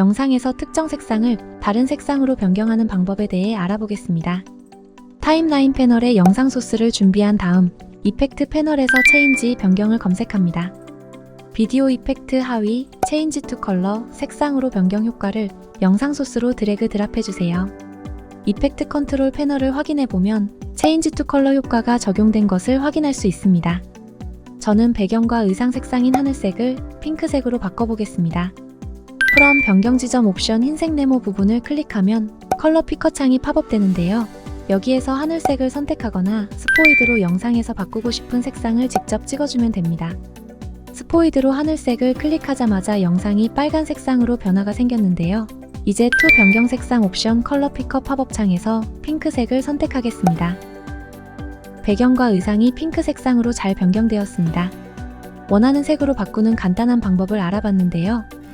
영상에서 특정 색상을 다른 색상으로 변경하는 방법에 대해 알아보겠습니다. 타임라인 패널에 영상 소스를 준비한 다음 이펙트 패널에서 체인지 변경을 검색합니다. 비디오 이펙트 하위 체인지 투 컬러 색상으로 변경 효과를 영상 소스로 드래그 드랍해 주세요. 이펙트 컨트롤 패널을 확인해 보면 체인지 투 컬러 효과가 적용된 것을 확인할 수 있습니다. 저는 배경과 의상 색상인 하늘색을 핑크색으로 바꿔보겠습니다. 프롬 변경 지점 옵션 흰색 네모 부분을 클릭하면 컬러 피커 창이 팝업되는데요. 여기에서 하늘색을 선택하거나 스포이드로 영상에서 바꾸고 싶은 색상을 직접 찍어주면 됩니다. 스포이드로 하늘색을 클릭하자마자 영상이 빨간 색상으로 변화가 생겼는데요. 이제 투 변경 색상 옵션 컬러 피커 팝업 창에서 핑크색을 선택하겠습니다. 배경과 의상이 핑크 색상으로 잘 변경되었습니다. 원하는 색으로 바꾸는 간단한 방법을 알아봤는데요.